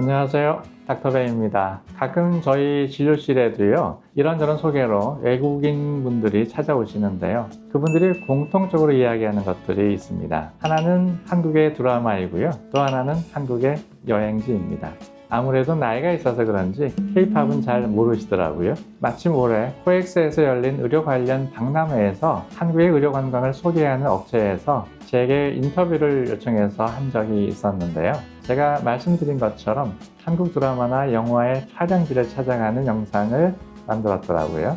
안녕하세요. 닥터베입니다. 가끔 저희 진료실에도요, 이런저런 소개로 외국인 분들이 찾아오시는데요. 그분들이 공통적으로 이야기하는 것들이 있습니다. 하나는 한국의 드라마이고요. 또 하나는 한국의 여행지입니다. 아무래도 나이가 있어서 그런지 K-팝은 잘 모르시더라고요. 마침 올해 코엑스에서 열린 의료 관련 박람회에서 한국의 의료 관광을 소개하는 업체에서 제게 인터뷰를 요청해서 한 적이 있었는데요. 제가 말씀드린 것처럼 한국 드라마나 영화의 촬영지를 찾아가는 영상을 만들었더라고요.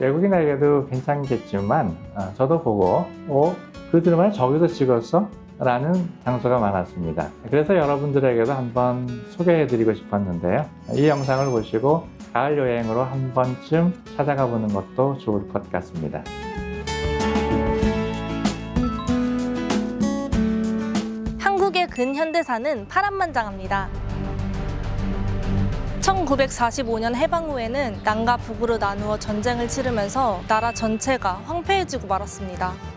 외국인에게도 괜찮겠지만 어, 저도 보고 어, 그 드라마를 저기서 찍었어? 라는 장소가 많았습니다. 그래서 여러분들에게도 한번 소개해 드리고 싶었는데요. 이 영상을 보시고 가을 여행으로 한 번쯤 찾아가 보는 것도 좋을 것 같습니다. 한국의 근현대사는 파란만장합니다. 1945년 해방 후에는 남과 북으로 나누어 전쟁을 치르면서 나라 전체가 황폐해지고 말았습니다.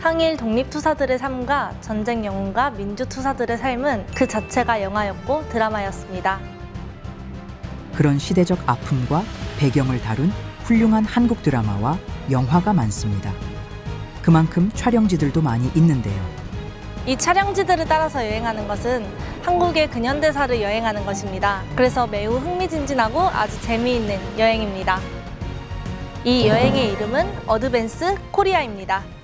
항일 독립투사들의 삶과 전쟁 영웅과 민주투사들의 삶은 그 자체가 영화였고 드라마였습니다. 그런 시대적 아픔과 배경을 다룬 훌륭한 한국 드라마와 영화가 많습니다. 그만큼 촬영지들도 많이 있는데요. 이 촬영지들을 따라서 여행하는 것은 한국의 근현대사를 여행하는 것입니다. 그래서 매우 흥미진진하고 아주 재미있는 여행입니다. 이 여행의 이름은 어드밴스 코리아입니다.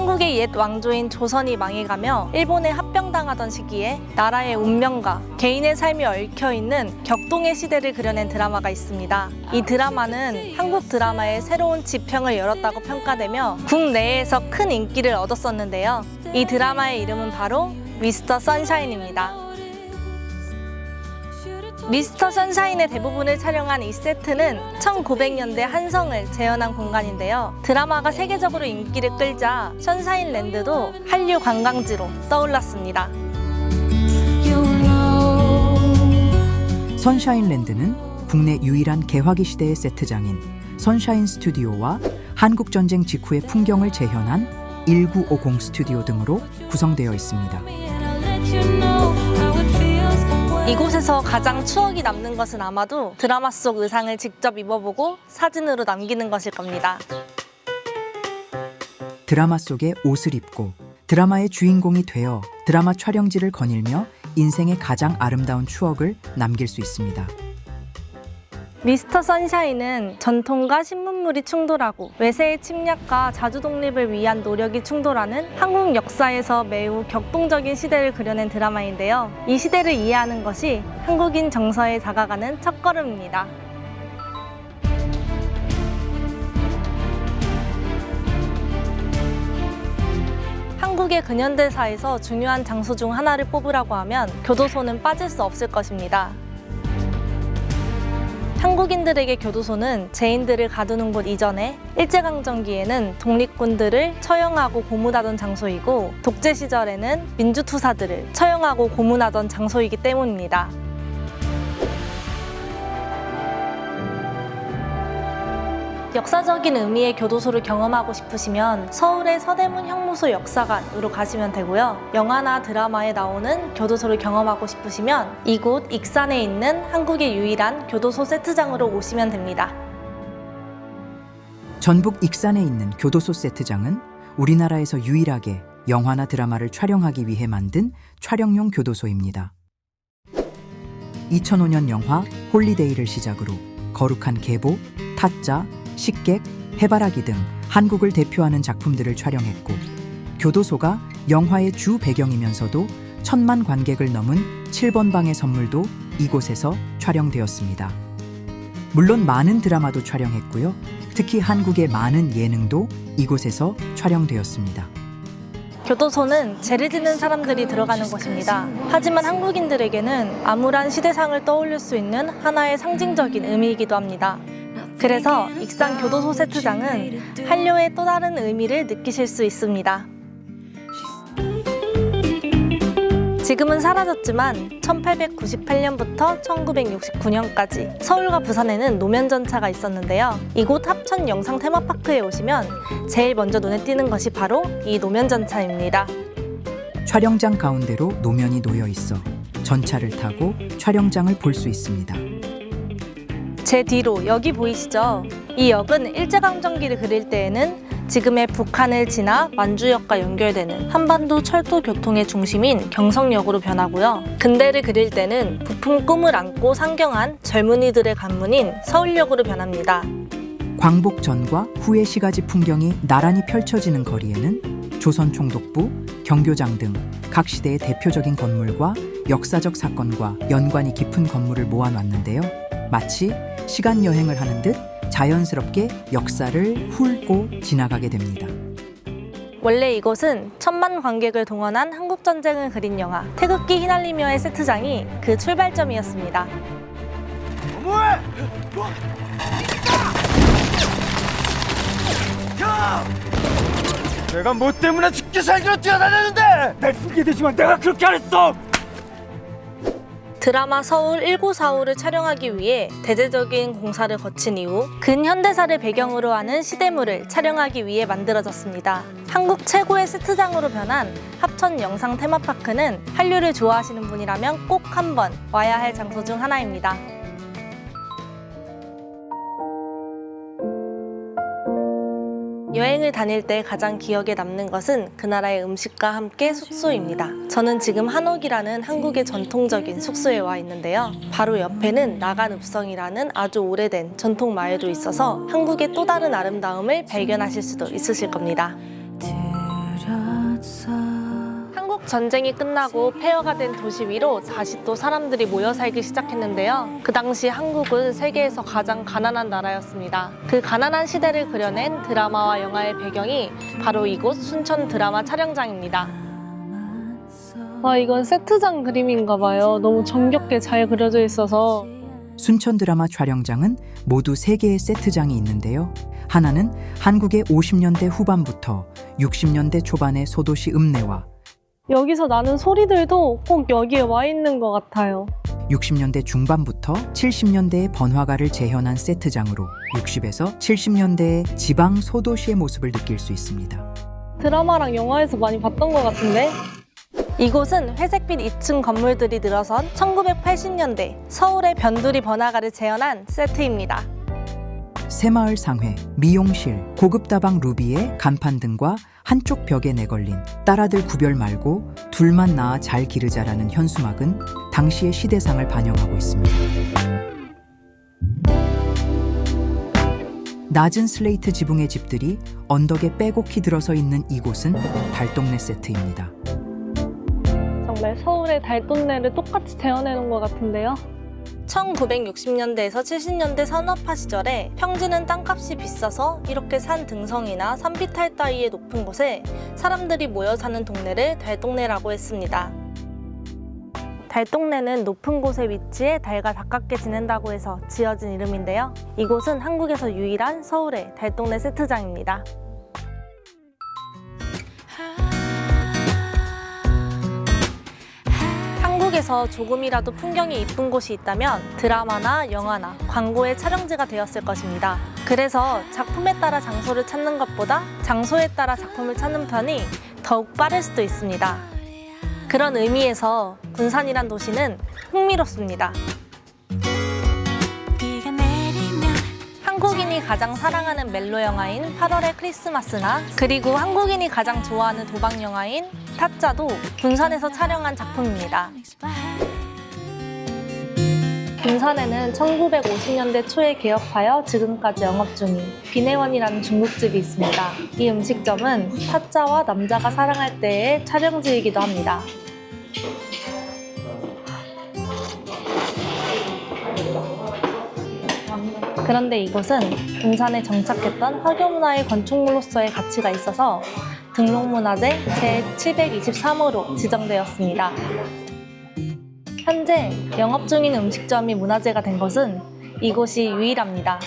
한국의 옛 왕조인 조선이 망해가며 일본에 합병당하던 시기에 나라의 운명과 개인의 삶이 얽혀 있는 격동의 시대를 그려낸 드라마가 있습니다. 이 드라마는 한국 드라마의 새로운 지평을 열었다고 평가되며 국내에서 큰 인기를 얻었었는데요. 이 드라마의 이름은 바로 미스터 선샤인입니다. 미스터 선샤인의 대부분을 촬영한 이 세트는 1900년대 한성을 재현한 공간인데요. 드라마가 세계적으로 인기를 끌자 선샤인 랜드도 한류 관광지로 떠올랐습니다. 선샤인 랜드는 국내 유일한 개화기 시대의 세트장인 선샤인 스튜디오와 한국 전쟁 직후의 풍경을 재현한 1950 스튜디오 등으로 구성되어 있습니다. 이곳에서 가장 추억이 남는 것은 아마도 드라마 속 의상을 직접 입어보고 사진으로 남기는 것일 겁니다. 드라마 속의 옷을 입고 드라마의 주인공이 되어 드라마 촬영지를 거닐며 인생의 가장 아름다운 추억을 남길 수 있습니다. 미스터 선샤인은 전통과 신문물이 충돌하고 외세의 침략과 자주 독립을 위한 노력이 충돌하는 한국 역사에서 매우 격동적인 시대를 그려낸 드라마인데요. 이 시대를 이해하는 것이 한국인 정서에 다가가는 첫걸음입니다. 한국의 근현대사에서 중요한 장소 중 하나를 뽑으라고 하면 교도소는 빠질 수 없을 것입니다. 한국인들에게 교도소는 죄인들을 가두는 곳 이전에 일제강점기에는 독립군들을 처형하고 고문하던 장소이고 독재 시절에는 민주투사들을 처형하고 고문하던 장소이기 때문입니다. 역사적인 의미의 교도소를 경험하고 싶으시면 서울의 서대문 형무소 역사관으로 가시면 되고요. 영화나 드라마에 나오는 교도소를 경험하고 싶으시면 이곳 익산에 있는 한국의 유일한 교도소 세트장으로 오시면 됩니다. 전북 익산에 있는 교도소 세트장은 우리나라에서 유일하게 영화나 드라마를 촬영하기 위해 만든 촬영용 교도소입니다. 2005년 영화 홀리데이를 시작으로 거룩한 계보, 타짜, 식객, 해바라기 등 한국을 대표하는 작품들을 촬영했고 교도소가 영화의 주 배경이면서도 천만 관객을 넘은 7번 방의 선물도 이곳에서 촬영되었습니다. 물론 많은 드라마도 촬영했고요. 특히 한국의 많은 예능도 이곳에서 촬영되었습니다. 교도소는 죄를 짓는 사람들이 들어가는 곳입니다. 하지만 한국인들에게는 암울한 시대상을 떠올릴 수 있는 하나의 상징적인 의미이기도 합니다. 그래서 익산 교도소 세트장은 한류의 또 다른 의미를 느끼실 수 있습니다. 지금은 사라졌지만 1898년부터 1969년까지 서울과 부산에는 노면전차가 있었는데요. 이곳 합천 영상 테마파크에 오시면 제일 먼저 눈에 띄는 것이 바로 이 노면전차입니다. 촬영장 가운데로 노면이 놓여 있어 전차를 타고 촬영장을 볼 수 있습니다. 제 뒤로 여기 보이시죠? 이 역은 일제강점기를 그릴 때에는 지금의 북한을 지나 만주역과 연결되는 한반도 철도 교통의 중심인 경성역으로 변하고요. 근대를 그릴 때는 부품 꿈을 안고 상경한 젊은이들의 관문인 서울역으로 변합니다. 광복 전과 후의 시가지 풍경이 나란히 펼쳐지는 거리에는 조선 총독부, 경교장 등 각 시대의 대표적인 건물과 역사적 사건과 연관이 깊은 건물을 모아놨는데요. 마치 시간 여행을 하는 듯 자연스럽게 역사를 훑고 지나가게 됩니다. 원래 이곳은 천만 관객을 동원한 한국 전쟁을 그린 영화 태극기 휘날리며의 세트장이 그 출발점이었습니다. 내가 뭐 때문에 죽기 살기로 뛰어다녔는데 날 풀게 되지만 내가 그렇게 안 했어 드라마 서울 1945를 촬영하기 위해 대대적인 공사를 거친 이후 근현대사를 배경으로 하는 시대물을 촬영하기 위해 만들어졌습니다. 한국 최고의 세트장으로 변한 합천 영상 테마파크는 한류를 좋아하시는 분이라면 꼭 한번 와야 할 장소 중 하나입니다. 여행을 다닐 때 가장 기억에 남는 것은 그 나라의 음식과 함께 숙소입니다. 저는 지금 한옥이라는 한국의 전통적인 숙소에 와 있는데요. 바로 옆에는 나간읍성이라는 아주 오래된 전통 마을도 있어서 한국의 또 다른 아름다움을 발견하실 수도 있으실 겁니다. 전쟁이 끝나고 폐허가 된 도시 위로 다시 또 사람들이 모여 살기 시작했는데요. 그 당시 한국은 세계에서 가장 가난한 나라였습니다. 그 가난한 시대를 그려낸 드라마와 영화의 배경이 바로 이곳 순천 드라마 촬영장입니다. 아, 이건 세트장 그림인가 봐요. 너무 정겹게 잘 그려져 있어서 순천 드라마 촬영장은 모두 세개의 세트장이 있는데요. 하나는 한국의 50년대 후반부터 60년대 초반의 소도시 읍내와 여기서 나는 소리들도 꼭 여기에 와 있는 것 같아요. 60년대 중반부터 70년대의 번화가를 재현한 세트장으로 60에서 70년대의 지방 소도시의 모습을 느낄 수 있습니다. 드라마랑 영화에서 많이 봤던 것 같은데? 이곳은 회색빛 2층 건물들이 늘어선 1980년대 서울의 변두리 번화가를 재현한 세트입니다. 새마을 상회, 미용실, 고급 다방 루비의 간판 등과 한쪽 벽에 내걸린 딸아들 구별 말고 둘만 낳아 잘 기르자라는 현수막은 당시의 시대상을 반영하고 있습니다. 낮은 슬레이트 지붕의 집들이 언덕에 빼곡히 들어서 있는 이곳은 달동네 세트입니다. 정말 서울의 달동네를 똑같이 재현해 놓은 것 같은데요. 1960년대에서 70년대 산업화 시절에 평지는 땅값이 비싸서 이렇게 산 등성이나 산비탈 따위의 높은 곳에 사람들이 모여 사는 동네를 달동네라고 했습니다. 달동네는 높은 곳에 위치해 달과 가깝게 지낸다고 해서 지어진 이름인데요. 이곳은 한국에서 유일한 서울의 달동네 세트장입니다. 한국에서 조금이라도 풍경이 이쁜 곳이 있다면 드라마나 영화나 광고의 촬영지가 되었을 것입니다. 그래서 작품에 따라 장소를 찾는 것보다 장소에 따라 작품을 찾는 편이 더욱 빠를 수도 있습니다. 그런 의미에서 군산이란 도시는 흥미롭습니다. 한국인이 가장 사랑하는 멜로 영화인 8월의 크리스마스나 그리고 한국인이 가장 좋아하는 도박 영화인 타짜도 군산에서 촬영한 작품입니다. 군산에는 1950년대 초에 개업하여 지금까지 영업 중인 비내원이라는 중국집이 있습니다. 이 음식점은 타짜와 남자가 사랑할 때의 촬영지이기도 합니다. 그런데 이곳은 군산에 정착했던 화교문화의 건축물로서의 가치가 있어서 등록문화재 제723호로 지정되었습니다. 현재 영업 중인 음식점이 문화재가 된 것은 이곳이 유일합니다.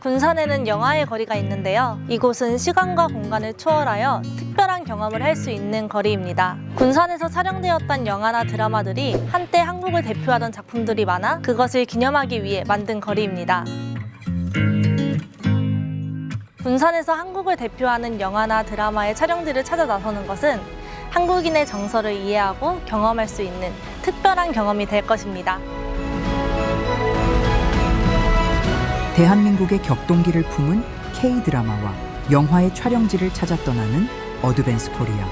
군산에는 영화의 거리가 있는데요. 이곳은 시간과 공간을 초월하여 특별한 경험을 할 수 있는 거리입니다. 군산에서 촬영되었던 영화나 드라마들이 한때 한국을 대표하던 작품들이 많아 그것을 기념하기 위해 만든 거리입니다. 군산에서 한국을 대표하는 영화나 드라마의 촬영지를 찾아 나서는 것은 한국인의 정서를 이해하고 경험할 수 있는 특별한 경험이 될 것입니다. 대한민국의 격동기를 품은 K-드라마와 영화의 촬영지를 찾아 떠나는 어드밴스 코리아.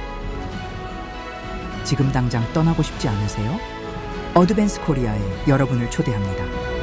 지금 당장 떠나고 싶지 않으세요? 어드밴스 코리아에 여러분을 초대합니다.